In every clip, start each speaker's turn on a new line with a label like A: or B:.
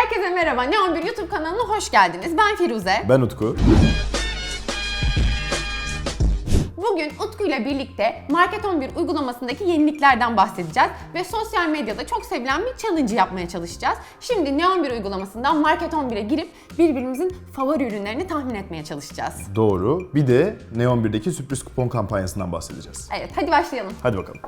A: Herkese merhaba. Neon 1 YouTube kanalına hoş geldiniz. Ben Firuze.
B: Ben Utku.
A: Bugün Utku ile birlikte Market 11 uygulamasındaki yeniliklerden bahsedeceğiz ve sosyal medyada çok sevilen bir challenge yapmaya çalışacağız. Şimdi Neon 1 uygulamasından Market 11'e girip birbirimizin favori ürünlerini tahmin etmeye çalışacağız.
B: Doğru. Bir de Neon 1'deki sürpriz kupon kampanyasından bahsedeceğiz.
A: Evet, hadi başlayalım.
B: Hadi bakalım.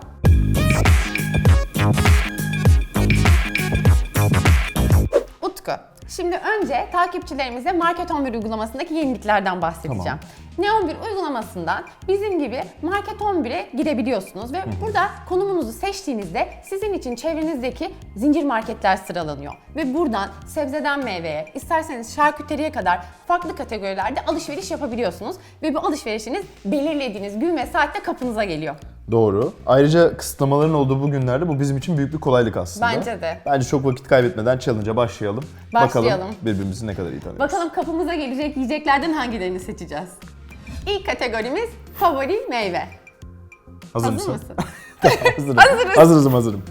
A: Utku, şimdi önce takipçilerimize Market 11 uygulamasındaki yeniliklerden bahsedeceğim.
B: Tamam.
A: Neon 1 uygulamasından bizim gibi Market 11'e girebiliyorsunuz ve burada konumunuzu seçtiğinizde sizin için çevrenizdeki zincir marketler sıralanıyor. Ve buradan sebzeden meyveye, isterseniz şarküteriye kadar farklı kategorilerde alışveriş yapabiliyorsunuz. Ve bu alışverişiniz belirlediğiniz gün ve saatte kapınıza geliyor.
B: Doğru. Ayrıca kısıtlamaların olduğu bu günlerde bu bizim için büyük bir kolaylık aslında.
A: Bence de.
B: Bence çok vakit kaybetmeden challenge'a başlayalım.
A: Başlayalım.
B: Bakalım birbirimizi ne kadar iyi tanıyoruz.
A: Bakalım kapımıza gelecek yiyeceklerden hangilerini seçeceğiz? İlk kategorimiz favori meyve.
B: Hazır,
A: Hazır
B: mısın?
A: mısın?
B: hazırım.
A: Hazırız.
B: Hazırızım hazırım.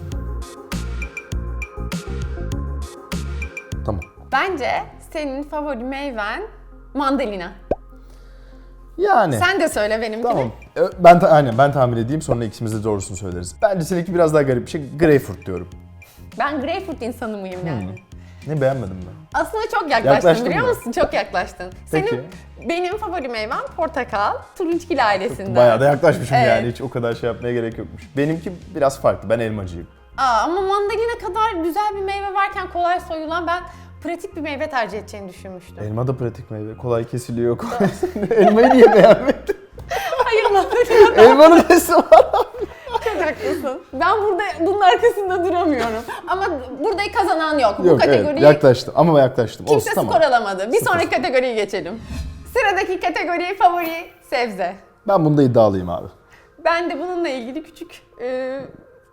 B: Tamam.
A: Bence senin favori meyven mandalina.
B: Yani.
A: Sen de söyle benimkini.
B: Tamam. Ö, Ben ta- aynen ben tahmin edeyim sonra ikimiz de doğrusunu söyleriz. Bence seninki biraz daha garip bir şey. Greyfurt diyorum.
A: Ben greyfurt insanı mıyım yani?
B: Ne beğenmedim ben.
A: Aslında çok yaklaştın
B: Yaklaştın
A: biliyor
B: mı?
A: musun? Çok yaklaştın.
B: Peki.
A: Senin benim favori meyvem portakal, turunçgil ailesinden.
B: Bayağı da yaklaşmışım
A: Evet.
B: yani hiç o kadar şey yapmaya gerek yokmuş. Benimki biraz farklı. Ben elmacıyım.
A: Aa, ama mandalina kadar güzel bir meyve varken kolay soyulan ben pratik bir meyve tercih edeceğini düşünmüştüm.
B: Elma da pratik meyve. Kolay kesiliyor. Kolay Elmayı niye beğenmedin?
A: Hayır mandalina
B: Elmanın nesi var?
A: çok haklısın. Ben burada bunun arkasında duramıyorum. Ama burada kazanan yok. Bu
B: Yok
A: kategoriyi
B: evet yaklaştım ama yaklaştım.
A: kimse
B: Olsun tamam.
A: skor alamadı. Bir sonraki kategoriye geçelim. Sıradaki kategori favori sebze.
B: Ben bunda iddialıyım abi.
A: Ben de bununla ilgili küçük e,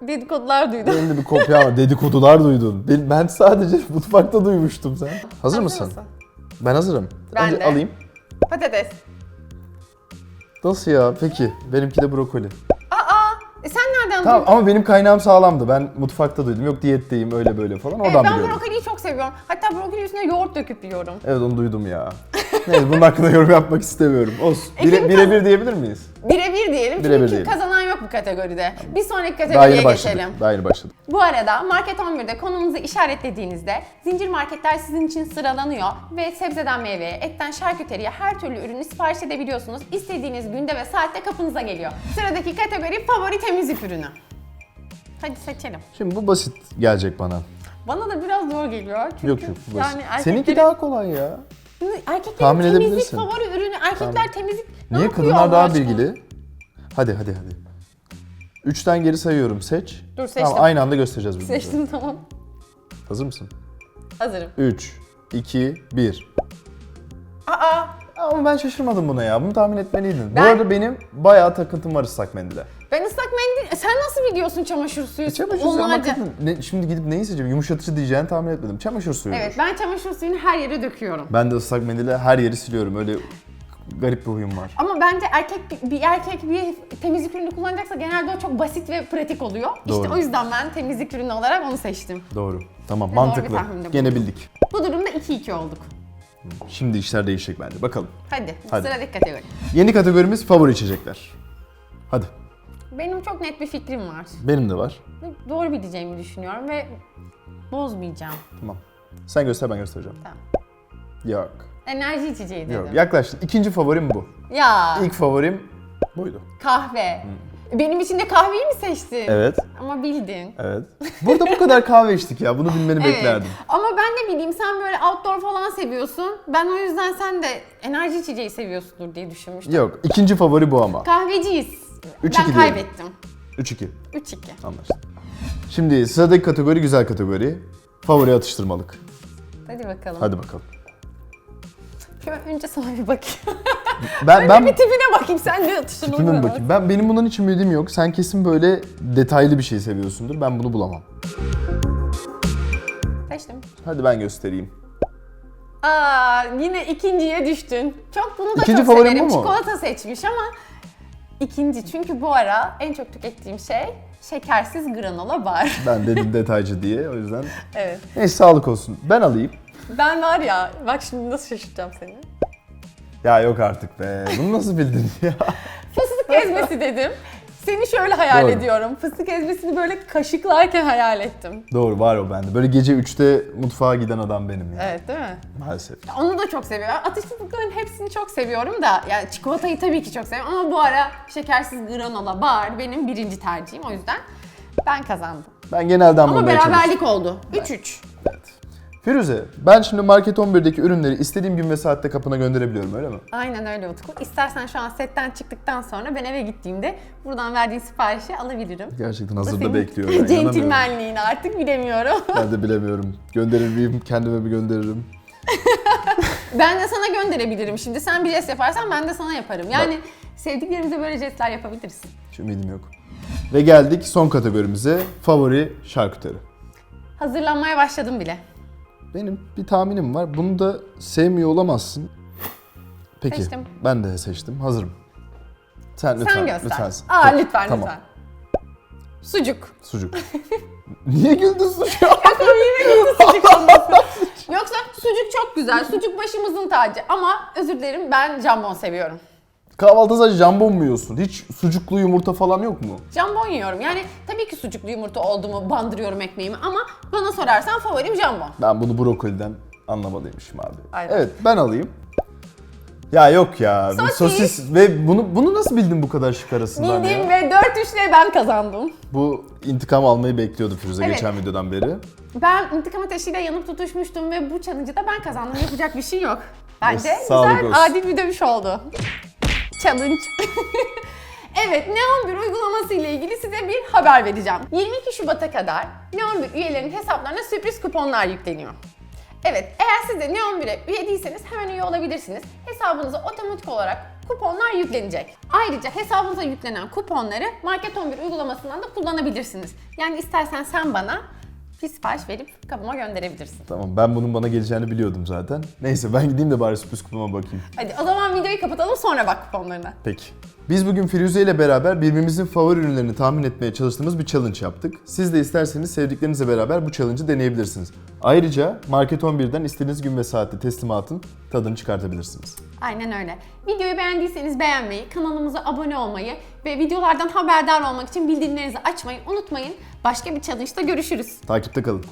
A: dedikodular duydum.
B: Benim de bir kopya ama dedikodular duydun. Ben- Ben sadece mutfakta duymuştum sen. Hazır, mısın? Ben hazırım.
A: Ben
B: Önce
A: de.
B: alayım.
A: Patates.
B: Nasıl ya? Peki. Benimki de brokoli.
A: Aa, e sen nereden
B: Tamam
A: duydun?
B: ama benim kaynağım sağlamdı. Ben mutfakta duydum. Yok diyetteyim öyle böyle falan.
A: Evet,
B: Oradan
A: ben
B: biliyorum.
A: brokoliyi çok seviyorum. Hatta brokoli üstüne yoğurt döküp yiyorum.
B: Evet onu duydum ya. Neyse bunun hakkında yorum yapmak istemiyorum. Olsun.
A: Ekim
B: Bire, birebir diyebilir miyiz?
A: Birebir diyelim
B: Birebir
A: çünkü
B: diyelim.
A: kazanan bu kategoride. Bir sonraki
B: Daha
A: kategoriye
B: yeni başladık.
A: geçelim.
B: Daha yeni başladık.
A: Bu arada Market 11'de konumuzu işaretlediğinizde zincir marketler sizin için sıralanıyor ve sebzeden meyveye, etten şarküteriye her türlü ürünü sipariş edebiliyorsunuz. İstediğiniz günde ve saatte kapınıza geliyor. Sıradaki kategori favori temizlik ürünü. Hadi seçelim.
B: Şimdi bu basit gelecek bana.
A: Bana da biraz zor geliyor çünkü
B: Yok yok bu basit.
A: yani erkeklerin,
B: Seninki daha kolay ya.
A: erkeklerin
B: Tahmin
A: temizlik
B: edebilirsin.
A: favori ürünü. Erkekler temizlik ne
B: Niye
A: yapıyor
B: kadınlar
A: Allah
B: daha
A: aşkına?
B: bilgili? Hadi hadi hadi. Üçten geri sayıyorum seç.
A: Dur, seçtim.
B: Tamam aynı anda göstereceğiz birbirimize.
A: Seçtim tamam.
B: Hazır mısın?
A: Hazırım.
B: 3, 2, 1.
A: Aa
B: Ama ben şaşırmadım buna ya. Bunu tahmin etmeliydin.
A: Ben-
B: Bu arada benim bayağı takıntım var ıslak mendile.
A: ben ıslak mendil... Sen nasıl biliyorsun çamaşır suyu?
B: Çamaşır suyu ama
A: Onlarca-
B: kadın- ne, şimdi gidip neyi seçeceğim? Yumuşatıcı diyeceğini tahmin etmedim. Çamaşır suyu.
A: Evet ben çamaşır suyunu her yere döküyorum.
B: Ben de ıslak mendille her yeri siliyorum. Öyle garip bir huyum var.
A: Ama bence erkek bir erkek bir temizlik ürünü kullanacaksa genelde o çok basit ve pratik oluyor. İşte
B: Doğru.
A: o yüzden ben temizlik ürünü olarak onu seçtim.
B: Doğru. Tamam mantıklı.
A: tahminde
B: Gene bildik.
A: Bu durumda 2-2 olduk.
B: Şimdi işler değişecek bence. Bakalım.
A: Hadi,
B: Hadi.
A: sıradaki kategori.
B: Yeni kategorimiz favori içecekler. Hadi.
A: Benim çok net bir fikrim var.
B: Benim de var.
A: Ve Doğru bileceğimi düşünüyorum ve bozmayacağım.
B: Tamam. Sen göster ben göstereceğim.
A: Tamam.
B: Yok.
A: Enerji içeceği dedim.
B: Yok. Yaklaştın. İkinci favorim bu.
A: Ya
B: İlk favorim buydu.
A: kahve. Benim için de kahveyi mi seçtin?
B: Evet.
A: Ama bildin.
B: Evet. Burada bu kadar kahve içtik ya. Bunu bilmeni
A: Evet.
B: beklerdim.
A: Ama ben de bileyim sen böyle outdoor falan seviyorsun. Ben o yüzden sen de enerji içeceği seviyorsundur diye düşünmüştüm.
B: Yok. ikinci favori bu ama.
A: Kahveciyiz.
B: Üç
A: ben kaybettim.
B: 3-2.
A: 3-2.
B: Anlaştık. Şimdi sıradaki kategori güzel kategori. Favori atıştırmalık.
A: Hadi bakalım.
B: Hadi bakalım.
A: Şöyle önce sana bir bakayım.
B: Ben ben
A: bir tipine bakayım sen ne atıştın
B: tipime mi bakayım. Ben benim bundan hiç ümidim yok. Sen kesin böyle detaylı bir şey seviyorsundur. Ben bunu bulamam.
A: Seçtim.
B: Hadi ben göstereyim.
A: Aa yine ikinciye düştün. Çok bunu da
B: İkinci
A: çok
B: favorim
A: severim.
B: bu mu?
A: Çikolata seçmiş ama ikinci çünkü bu ara en çok tükettiğim şey Şekersiz granola bar.
B: Ben dedim detaycı diye o yüzden.
A: evet.
B: Neyse sağlık olsun. Ben alayım.
A: Ben var ya, bak şimdi nasıl şaşırtacağım seni.
B: Ya yok artık be. Bunu nasıl bildin ya?
A: Fıstık ezmesi dedim. Seni şöyle hayal
B: Doğru.
A: ediyorum. Fıstık ezmesini böyle kaşıklarken hayal ettim.
B: Doğru var o bende. Böyle gece 3'te mutfağa giden adam benim ya.
A: Evet değil mi?
B: Maalesef.
A: Onu da çok seviyorum. Atıştırmalıkların hepsini çok seviyorum da yani çikolatayı tabii ki çok seviyorum ama bu ara şekersiz granola bar benim birinci tercihim o yüzden ben kazandım.
B: Ben genelden
A: Ama
B: bulmaya çalıştım.
A: beraberlik oldu. 3-3.
B: Firuze, ben şimdi Market 11'deki ürünleri istediğim gün ve saatte kapına gönderebiliyorum öyle mi?
A: Aynen öyle Utku. İstersen şu an setten çıktıktan sonra ben eve gittiğimde buradan verdiğin siparişi alabilirim.
B: Gerçekten hazırda
A: senin
B: bekliyor. ya, inanamıyorum.
A: Centilmenliğin artık bilemiyorum.
B: Ben de bilemiyorum. Gönderir miyim? Kendime mi gönderirim?
A: ben de sana gönderebilirim şimdi. Sen bir jest yaparsan ben de sana yaparım. Yani sevdiklerimize böyle jestler yapabiliriz.
B: Hiç ümidim yok. Ve geldik son kategorimize. Favori şarküteri.
A: Hazırlanmaya başladım bile.
B: Benim bir tahminim var. Bunu da sevmiyor olamazsın. Peki.
A: Seçtim.
B: Ben de seçtim. Hazırım. Sen lütfen.
A: Sen göster.
B: Lütfen.
A: Aa
B: Peki,
A: lütfen
B: tamam.
A: lütfen. Sucuk.
B: Sucuk. Niye güldün sucuk?
A: Sucuk olmasın. Yoksa sucuk çok güzel. Sucuk başımızın tacı. Ama özür dilerim ben jambon seviyorum.
B: Kahvaltıda sadece jambon mu yiyorsun? Hiç sucuklu yumurta falan yok mu?
A: Jambon yiyorum. Yani tabii ki sucuklu yumurta olduğumu bandırıyorum ekmeğimi ama bana sorarsan favorim jambon.
B: Ben bunu brokoliden anlamalıymışım abi.
A: Aynen.
B: Evet ben alayım. Ya yok ya.
A: Sosis.
B: Sosis ve bunu bunu nasıl bildin bu kadar şık arasından
A: Bildim
B: ya?
A: ve 4-3'le ben kazandım.
B: Bu intikam almayı bekliyordu Firuze
A: Evet.
B: geçen videodan beri.
A: Ben intikam ateşiyle yanıp tutuşmuştum ve bu challenge'ı da ben kazandım. Yapacak bir şey yok. Bence
B: Sağlık
A: güzel,
B: olsun.
A: adil bir dövüş oldu. Challenge. evet, Neon 1 uygulaması ile ilgili size bir haber vereceğim. 22 Şubat'a kadar Neon 1 üyelerin hesaplarına sürpriz kuponlar yükleniyor. Evet, eğer siz de Neon 1'e üye değilseniz hemen üye olabilirsiniz. Hesabınıza otomatik olarak kuponlar yüklenecek. Ayrıca hesabınıza yüklenen kuponları Market 11 uygulamasından da kullanabilirsiniz. Yani istersen sen bana bir sipariş verip kapıma gönderebilirsin.
B: Tamam ben bunun bana geleceğini biliyordum zaten. Neyse ben gideyim de bari sürpriz kupama bakayım.
A: Hadi o zaman videoyu kapatalım sonra bak kuponlarına.
B: Peki. Biz bugün Firuze ile beraber birbirimizin favori ürünlerini tahmin etmeye çalıştığımız bir challenge yaptık. Siz de isterseniz sevdiklerinizle beraber bu challenge'ı deneyebilirsiniz. Ayrıca Market 11'den istediğiniz gün ve saatte teslimatın tadını çıkartabilirsiniz.
A: Aynen öyle. Videoyu beğendiyseniz beğenmeyi, kanalımıza abone olmayı ve videolardan haberdar olmak için bildirimlerinizi açmayı unutmayın. Başka bir challenge'da görüşürüz.
B: Takipte kalın.